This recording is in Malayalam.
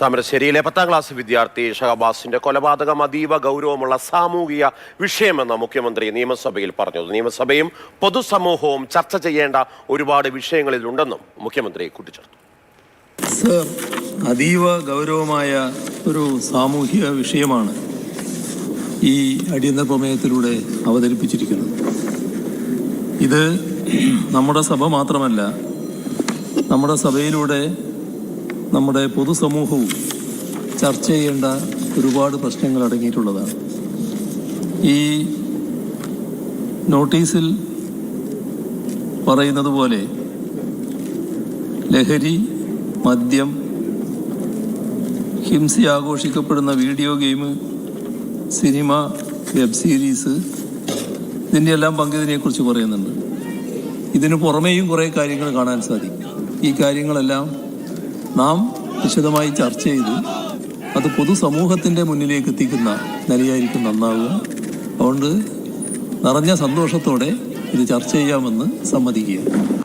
താമരശ്ശേരിയിലെ പത്താം ക്ലാസ് വിദ്യാർത്ഥി ഷഹബാസിന്റെ കൊലപാതകം അതീവ ഗൗരവമുള്ള സാമൂഹിക വിഷയമെന്ന് മുഖ്യമന്ത്രി നിയമസഭയിൽ പറഞ്ഞു. നിയമസഭയും പൊതുസമൂഹവും ചർച്ച ചെയ്യേണ്ട ഒരുപാട് വിഷയങ്ങളിലുണ്ടെന്നും മുഖ്യമന്ത്രി കൂട്ടിച്ചേർത്തു. സർ അതീവ ഗൗരവമായ ഒരു സാമൂഹിക വിഷയമാണ് ഈ അടിയന്തര പ്രമേയത്തിലൂടെ അവതരിപ്പിച്ചിരിക്കുന്നത്. ഇത് നമ്മുടെ സഭ മാത്രമല്ല നമ്മുടെ സഭയിലൂടെ നമ്മുടെ പൊതുസമൂഹവും ചർച്ച ചെയ്യേണ്ട ഒരുപാട് പ്രശ്നങ്ങൾ അടങ്ങിയിട്ടുള്ളതാണ്. ഈ നോട്ടീസിൽ പറയുന്നത് പോലെ ലഹരി മദ്യം ഹിംസ ആഘോഷിക്കപ്പെടുന്ന video game cinema web series ഇതിന്റെ എല്ലാം പങ്കിതിനെക്കുറിച്ച് പറയുന്നുണ്ട്. ഇതിനു പുറമേയും കുറേ കാര്യങ്ങൾ കാണാൻ സാധിക്കും. ഈ കാര്യങ്ങളെല്ലാം നാം വിശദമായി ചർച്ച ചെയ്തു. അത് പൊതുസമൂഹത്തിന്റെ മുന്നിലേക്ക് എത്തിക്കുന്ന നിലയായിരിക്കും നന്നാവുക. അതുകൊണ്ട് നിറഞ്ഞ സന്തോഷത്തോടെ ഇത് ചർച്ച ചെയ്യാമെന്ന് സമ്മതിക്കുക.